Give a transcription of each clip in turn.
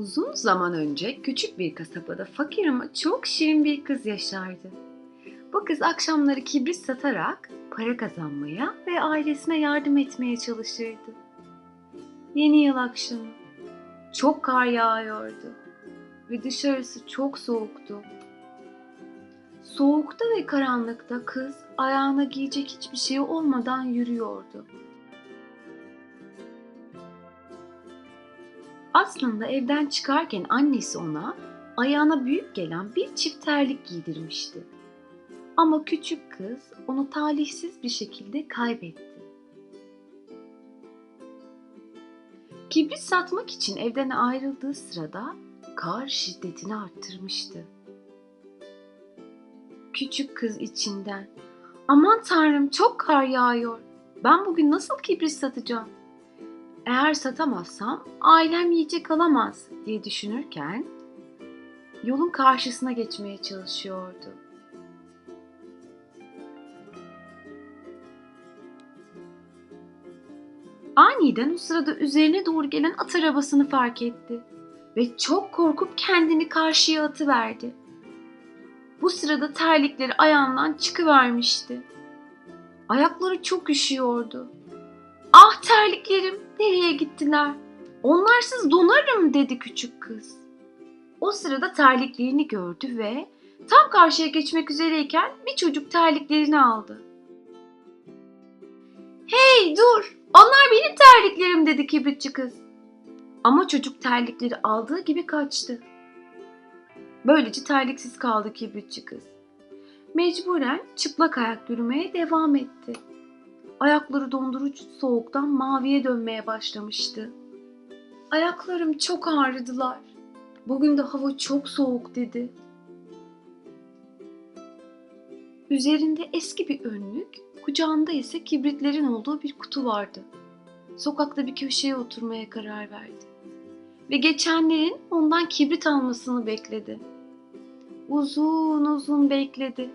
Uzun zaman önce küçük bir kasabada fakir ama çok şirin bir kız yaşardı. Bu kız akşamları kibrit satarak para kazanmaya ve ailesine yardım etmeye çalışırdı. Yeni yıl akşamı. Çok kar yağıyordu ve dışarısı çok soğuktu. Soğukta ve karanlıkta kız ayağına giyecek hiçbir şey olmadan yürüyordu. Aslında evden çıkarken annesi ona ayağına büyük gelen bir çift terlik giydirmişti. Ama küçük kız onu talihsiz bir şekilde kaybetti. Kibrit satmak için evden ayrıldığı sırada kar şiddetini arttırmıştı. Küçük kız içinden Aman tanrım çok kar yağıyor. Ben bugün nasıl kibrit satacağım? Eğer satamazsam ailem yiyecek alamaz diye düşünürken yolun karşısına geçmeye çalışıyordu. Aniden o sırada üzerine doğru gelen at arabasını fark etti ve çok korkup kendini karşıya atıverdi. Bu sırada terlikleri ayağından çıkıvermişti. Ayakları çok üşüyordu. Terliklerim nereye gittiler? Onlarsız donarım dedi küçük kız. O sırada terliklerini gördü ve tam karşıya geçmek üzereyken bir çocuk terliklerini aldı. Hey dur onlar benim terliklerim dedi kibritçi kız. Ama çocuk terlikleri aldığı gibi kaçtı. Böylece terliksiz kaldı kibritçi kız. Mecburen çıplak ayak yürümeye devam etti. Ayakları dondurucu soğuktan maviye dönmeye başlamıştı. Ayaklarım çok ağrıdılar. Bugün de hava çok soğuk dedi. Üzerinde eski bir önlük, kucağında ise kibritlerin olduğu bir kutu vardı. Sokakta bir köşeye oturmaya karar verdi. Ve geçenlerin ondan kibrit almasını bekledi. Uzun uzun bekledi.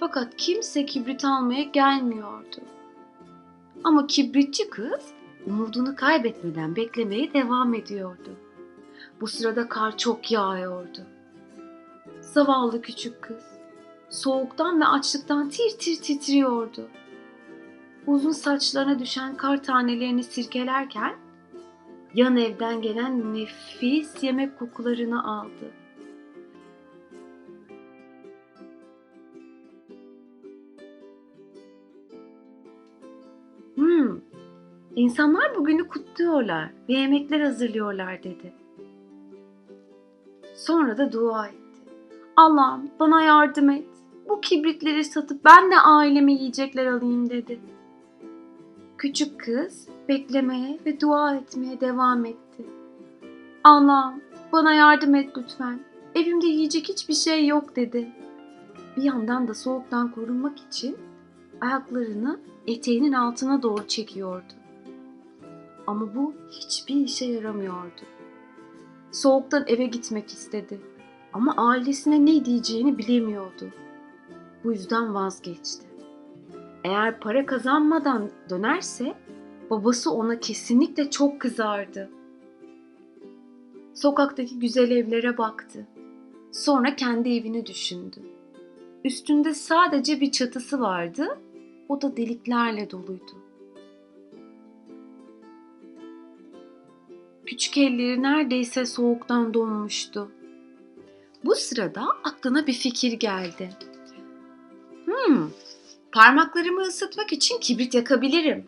Fakat kimse kibrit almaya gelmiyordu. Ama kibritçi kız umudunu kaybetmeden beklemeye devam ediyordu. Bu sırada kar çok yağıyordu. Zavallı küçük kız soğuktan ve açlıktan tir tir titriyordu. Uzun saçlarına düşen kar tanelerini sirkelerken yan evden gelen nefis yemek kokularını aldı. İnsanlar bugünü kutluyorlar ve yemekler hazırlıyorlar dedi. Sonra da dua etti. Allah'ım bana yardım et. Bu kibritleri satıp ben de aileme yiyecekler alayım dedi. Küçük kız beklemeye ve dua etmeye devam etti. Allah'ım bana yardım et lütfen. Evimde yiyecek hiçbir şey yok dedi. Bir yandan da soğuktan korunmak için ayaklarını eteğinin altına doğru çekiyordu. Ama bu hiçbir işe yaramıyordu. Soğuktan eve gitmek istedi. Ama ailesine ne diyeceğini bilemiyordu. Bu yüzden vazgeçti. Eğer para kazanmadan dönerse babası ona kesinlikle çok kızardı. Sokaktaki güzel evlere baktı. Sonra kendi evini düşündü. Üstünde sadece bir çatısı vardı. O da deliklerle doluydu. Küçük elleri neredeyse soğuktan donmuştu. Bu sırada aklına bir fikir geldi. Hmm, parmaklarımı ısıtmak için kibrit yakabilirim.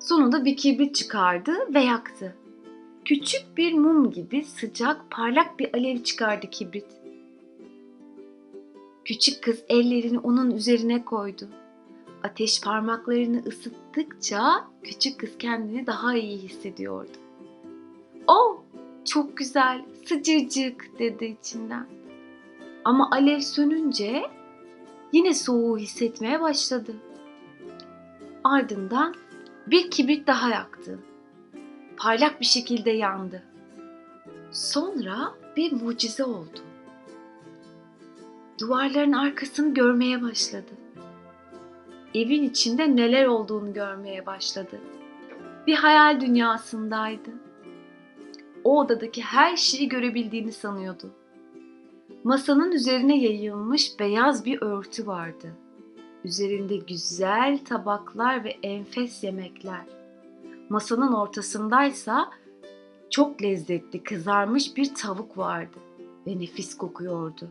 Sonunda bir kibrit çıkardı ve yaktı. Küçük bir mum gibi sıcak, parlak bir alev çıkardı kibrit. Küçük kız ellerini onun üzerine koydu. Ateş parmaklarını ısıttıkça küçük kız kendini daha iyi hissediyordu. Çok güzel, sıcacık dedi içinden. Ama alev sönünce yine soğuğu hissetmeye başladı. Ardından bir kibrit daha yaktı. Parlak bir şekilde yandı. Sonra bir mucize oldu. Duvarların arkasını görmeye başladı. Evin içinde neler olduğunu görmeye başladı. Bir hayal dünyasındaydı. O odadaki her şeyi görebildiğini sanıyordu. Masanın üzerine yayılmış beyaz bir örtü vardı. Üzerinde güzel tabaklar ve enfes yemekler. Masanın ortasındaysa çok lezzetli kızarmış bir tavuk vardı ve nefis kokuyordu.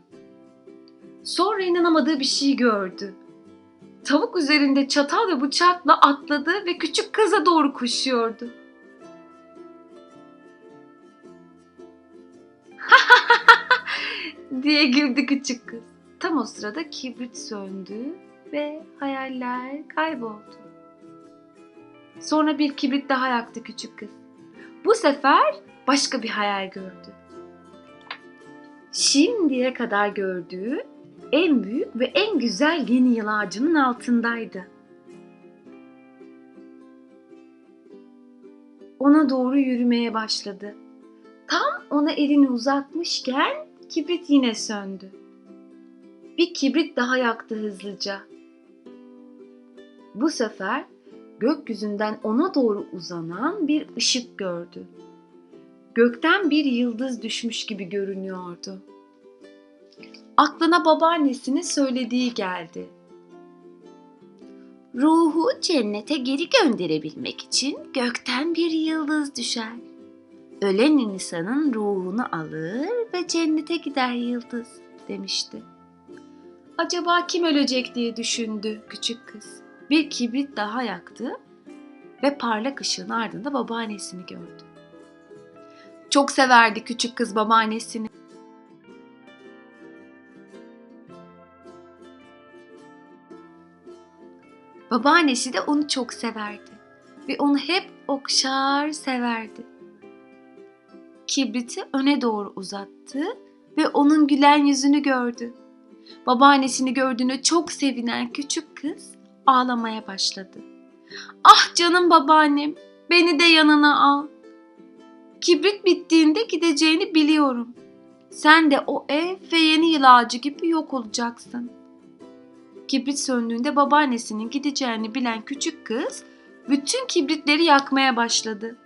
Sonra inanamadığı bir şey gördü. Tavuk üzerinde çatal ve bıçakla atladı ve küçük kıza doğru koşuyordu. Diye güldü küçük kız. Tam o sırada kibrit söndü ve hayaller kayboldu. Sonra bir kibrit daha yaktı küçük kız. Bu sefer başka bir hayal gördü. Şimdiye kadar gördüğü en büyük ve en güzel yeni yıl ağacının altındaydı. Ona doğru yürümeye başladı. Tam ona elini uzatmışken kibrit yine söndü. Bir kibrit daha yaktı hızlıca. Bu sefer gökyüzünden ona doğru uzanan bir ışık gördü. Gökten bir yıldız düşmüş gibi görünüyordu. Aklına babaannesinin söylediği geldi. Ruhu cennete geri gönderebilmek için gökten bir yıldız düşer. Ölen insanın ruhunu alır ve cennete gider yıldız demişti. Acaba kim ölecek diye düşündü küçük kız. Bir kibrit daha yaktı ve parlak ışığın ardında babaannesini gördü. Çok severdi küçük kız babaannesini. Babaannesi de onu çok severdi ve onu hep okşar severdi. Kibriti öne doğru uzattı ve onun gülen yüzünü gördü. Babaannesini gördüğüne çok sevinen küçük kız ağlamaya başladı. Ah canım babaannem, beni de yanına al. Kibrit bittiğinde gideceğini biliyorum. Sen de o ev ve yeni yıl ağacı gibi yok olacaksın. Kibrit söndüğünde babaannesinin gideceğini bilen küçük kız bütün kibritleri yakmaya başladı.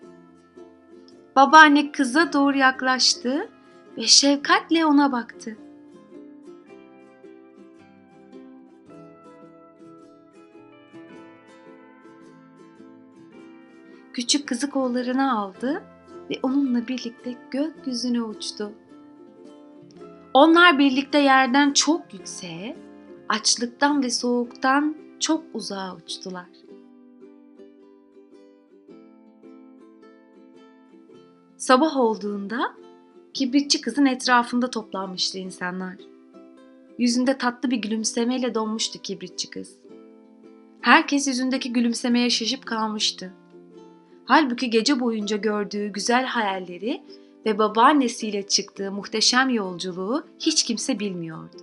Babaanne kıza doğru yaklaştı ve şefkatle ona baktı. Küçük kızı kollarına aldı ve onunla birlikte gökyüzüne uçtu. Onlar birlikte yerden çok yükseğe, açlıktan ve soğuktan çok uzağa uçtular. Sabah olduğunda kibritçi kızın etrafında toplanmıştı insanlar. Yüzünde tatlı bir gülümsemeyle donmuştu kibritçi kız. Herkes yüzündeki gülümsemeye şaşıp kalmıştı. Halbuki gece boyunca gördüğü güzel hayalleri ve babaannesiyle çıktığı muhteşem yolculuğu hiç kimse bilmiyordu.